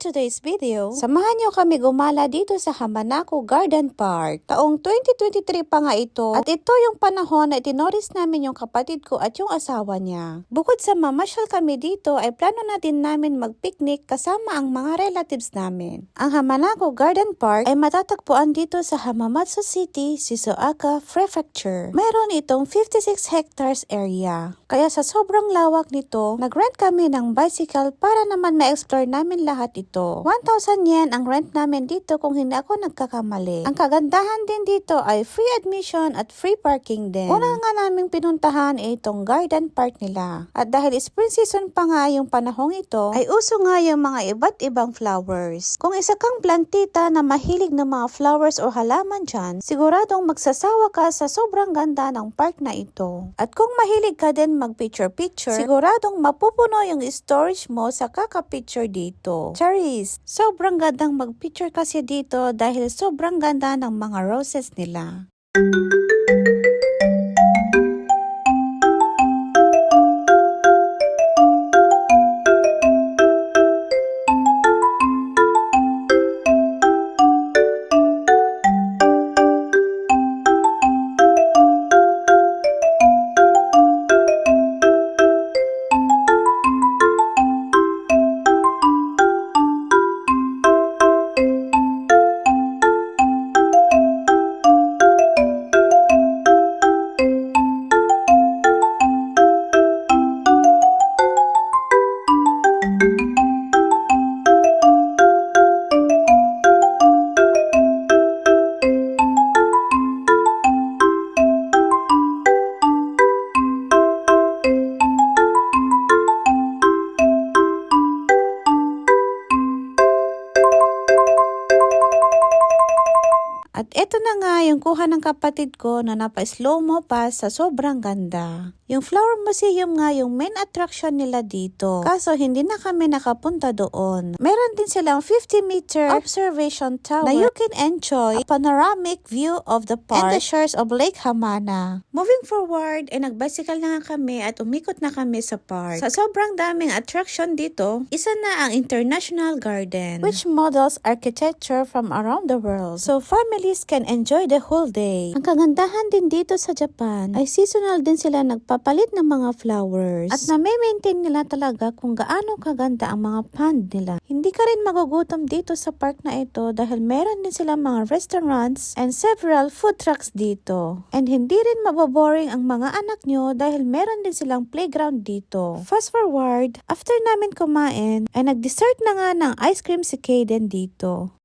today's video, samahan niyo kami gumala dito sa Hamanako Garden Park. Taong 2023 pa nga ito at ito yung panahon na itinoris namin yung kapatid ko at yung asawa niya. Bukod sa mamasyal kami dito ay plano natin namin mag-picnic kasama ang mga relatives namin. Ang Hamanako Garden Park ay matatagpuan dito sa Hamamatsu City, Shizuoka Prefecture. Meron itong 56 hectares area. Kaya sa sobrang lawak nito, nag-rent kami ng bicycle para naman ma-explore namin lahat ito. 1,000 yen ang rent namin dito kung hindi ako nagkakamali. Ang kagandahan din dito ay free admission at free parking din. Una nga naming pinuntahan ay itong garden park nila. At dahil spring season pa nga yung panahong ito, ay uso nga yung mga iba't ibang flowers. Kung isa kang plantita na mahilig ng mga flowers o halaman dyan, siguradong magsasawa ka sa sobrang ganda ng park na ito. At kung mahilig ka din mag-picture-picture, siguradong mapupuno yung storage mo sa kaka-picture dito. Charis, sobrang gandang mag-picture kasi dito dahil sobrang ganda ng mga roses nila. At eto na nga yung kuha ng kapatid ko na napa-slow mo pa sa sobrang ganda. Yung Flower Museum nga yung main attraction nila dito. Kaso hindi na kami nakapunta doon. Meron din silang 50 meter observation tower na you can enjoy a panoramic view of the park and the shores of Lake Hamana. Moving forward, ay nagbicycle na nga kami at umikot na kami sa park. Sa sobrang daming attraction dito, isa na ang International Garden which models architecture from around the world. So families can enjoy the whole day. Ang kagandahan din dito sa Japan ay seasonal din sila nagpapalit ng mga flowers at na-maintain nila talaga kung gaano kaganda ang mga pond nila. Hindi ka rin magugutom dito sa park na ito dahil meron din silang mga restaurants and several food trucks dito. And hindi rin maboboring ang mga anak nyo dahil meron din silang playground dito. Fast forward, after namin kumain, ay nag-dessert na nga ng ice cream si Kaden dito.